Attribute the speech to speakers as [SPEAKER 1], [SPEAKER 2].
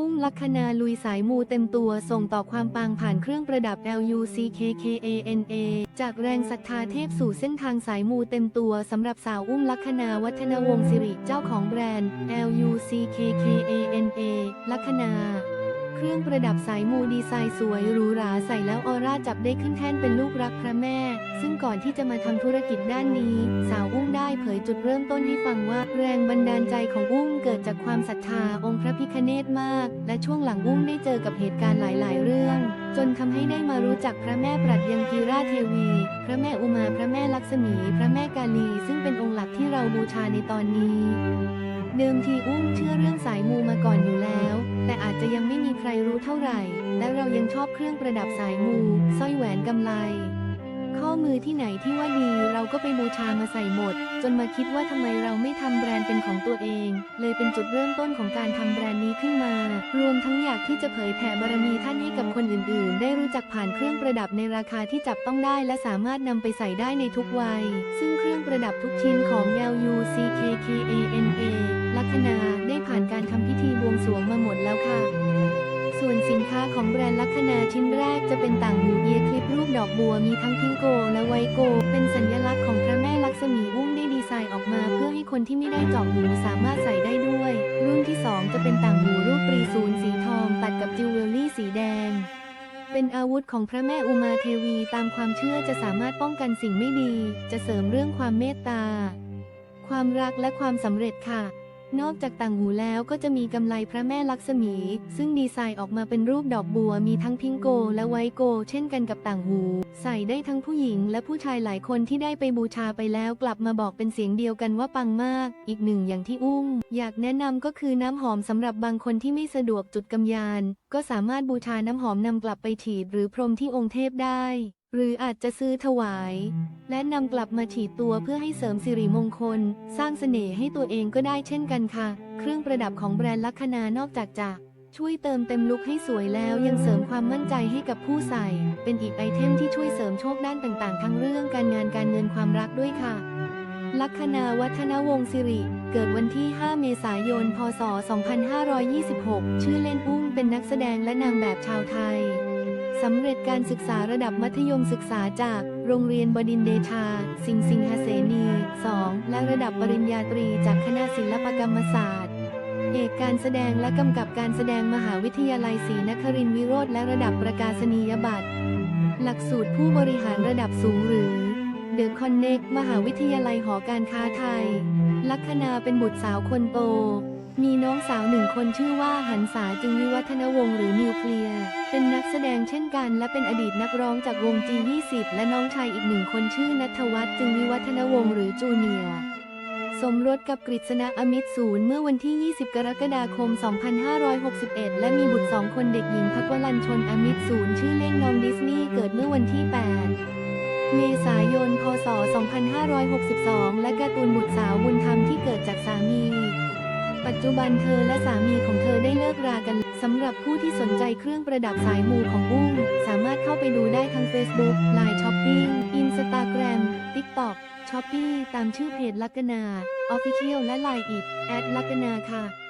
[SPEAKER 1] อุ้มลัคนาลุยสายมูเต็มตัวส่งต่อความปังผ่านเครื่องประดับ LUCKKANA จากแรงศรัทธาเทพสู่เส้นทางสายมูเต็มตัวสำหรับสาวอุ้มลัคนาวัฒนวงศิริเจ้าของแบรนด์ LUCKKANA ลัคนา เครื่องประดับสายมูดีไซน์สวยหรูหราใส่แล้วออร่าจับได้ขึ้นแท่นเป็นลูกรักพระแม่ ซึ่งก่อนที่จะมาทำธุรกิจด้านนี้ สาวอุ้มได้เผยจุดเริ่มต้นให้ฟังว่าแรงบันดาลใจของอุ้มเกิดจากความศรัทธาองค์พระพิคเนตมาก และช่วงหลังอุ้มได้เจอกับเหตุการณ์หลาย ๆ เรื่อง จนทำให้ได้มารู้จักพระแม่ปรัชยังกีราเทวี พระแม่อุมาพระแม่ลักษมี พระแม่กาลี ซึ่งเป็นองค์หลักที่เราบูชาในตอนนี้ เดิมทีอุ้มเชื่อเรื่องสายมูมาก่อนอยู่ จจะยังไม่มีใครรู้เท่าไหร่ และเรายังชอบเครื่องประดับสายมูสร้อยแหวนกำไล ข้อมือที่ไหนที่ว่าดีเราก็ไปบูชามาใส่หมด จนมาคิดว่าทำไมเราไม่ทำแบรนด์เป็นของตัวเอง เลยเป็นจุดเริ่มต้นของการทำแบรนด์นี้ขึ้นมา รวมทั้งอยากที่จะเผยแผ่บารมีท่านให้กับคนอื่น ๆ ได้รู้จักผ่านเครื่องประดับในราคาที่จับต้องได้ และสามารถนำไปใส่ได้ในทุกวัย ซึ่งเครื่องประดับทุกชิ้นของ LUCKKANA ลัคนาได้ผ่านการทำพิธีบวงสรวงมาหมดแล้วค่ะ ส่วนสินค้าของแบรนด์ลัคนาชิ้นแรกจะเป็นต่างหูเอียคลิปรูปดอกบัวมีทั้งพิงโกและไวโก เป็นสัญลักษณ์ของพระแม่ลักษมีอุ้มได้ดีไซน์ออกมา เพื่อให้คนที่ไม่ได้เจาะหูสามารถใส่ได้ด้วย รุ่นที่ 2 จะเป็นต่างหูรูปปรีศูนย์สีทอง ตัดกับจิวเวลรี่สีแดงเป็นอาวุธของพระแม่อุมาเทวีตามความเชื่อจะสามารถป้องกันสิ่งไม่ดี จะเสริมเรื่องความเมตตา ความรักและความสำเร็จค่ะ นอกจากต่างหูแล้วก็จะมีกำไลพระแม่ลักษมี ซึ่งดีไซน์ออกมาเป็นรูปดอกบัวมีทั้งพิงโกและไวโก เช่นกันกับต่างหู ใส่ได้ทั้งผู้หญิงและผู้ชายหลายคนที่ได้ไปบูชาไปแล้วกลับมาบอกเป็นเสียงเดียวกันว่าปังมาก อีกหนึ่งอย่างที่อุ้ม อยากแนะนำก็คือน้ำหอมสำหรับบางคนที่ไม่สะดวกจุดกำยาน ก็สามารถบูชาน้ำหอมนำกลับไปฉีดหรือพรมที่องค์เทพได้ หรืออาจจะซื้อถวาย และนำกลับมาฉีดตัวเพื่อให้เสริมสิริมงคล สร้างเสน่ห์ให้ตัวเองก็ได้เช่นกันค่ะ เครื่องประดับของแบรนด์ลัคนานอกจากจะช่วยเติมเต็มลุคให้สวยแล้วยังเสริมความมั่นใจให้กับผู้ใส่ เป็นอีกไอเทมที่ช่วยเสริมโชคด้านต่างๆ ทั้งเรื่องการงานการเงินความรักด้วยค่ะ ลัคนาวัฒนวงศิริ เกิดวันที่ 5 เมษายน พศ 2526 ชื่อเล่นอุ้มเป็นนักแสดงและนางแบบชาวไทย สำเร็จการศึกษาระดับมัธยมศึกษาจากโรงเรียนบดินเดชา สิงห์สิงหเสนี 2 และระดับปริญญาตรีจากคณะศิลปกรรมศาสตร์ เอกการแสดงและกำกับการแสดงมหาวิทยาลัยศรีนครินทรวิโรธและระดับประกาศนียบัตร หลักสูตรผู้บริหารระดับสูงหรือเดอะคอนเน็กมหาวิทยาลัยหอการค้าไทย ลัคนาเป็นบุตรสาวคนโต มีน้องสาวหนึ่งคนชื่อว่าหันษาจึงวิวัฒนวงศ์หรือนิวเคลียร์เป็นนักแสดงเช่นกันและเป็นอดีตนักร้องจากวง G20 และน้องชายอีกหนึ่งคนชื่อนัทวัฒน์จึงวิวัฒนวงศ์หรือจูเนียร์สมรสกับกฤษณะอมิตรศูนย์เมื่อวันที่ 20 กรกฎาคม 2561 และมีบุตรสองคนเด็กหญิงพักวลันชนอมิตรศูนย์ชื่อเล่นน้องดิสนีย์เกิดเมื่อวันที่ 8 เมษายน พศ 2562 และการ์ตูนบุตรสาวบุญธรรมที่เกิดจากสามี ปัจจุบันเธอและสามีของเธอได้เลิกรากันสำหรับผู้ที่สนใจเครื่องประดับสายมูของอุ้ม สามารถเข้าไปดูได้ทั้ง Facebook Line Shopping Instagram TikTok Shopee ตามชื่อเพจลักนา Official และ Line อิดแอดลักนาค่ะ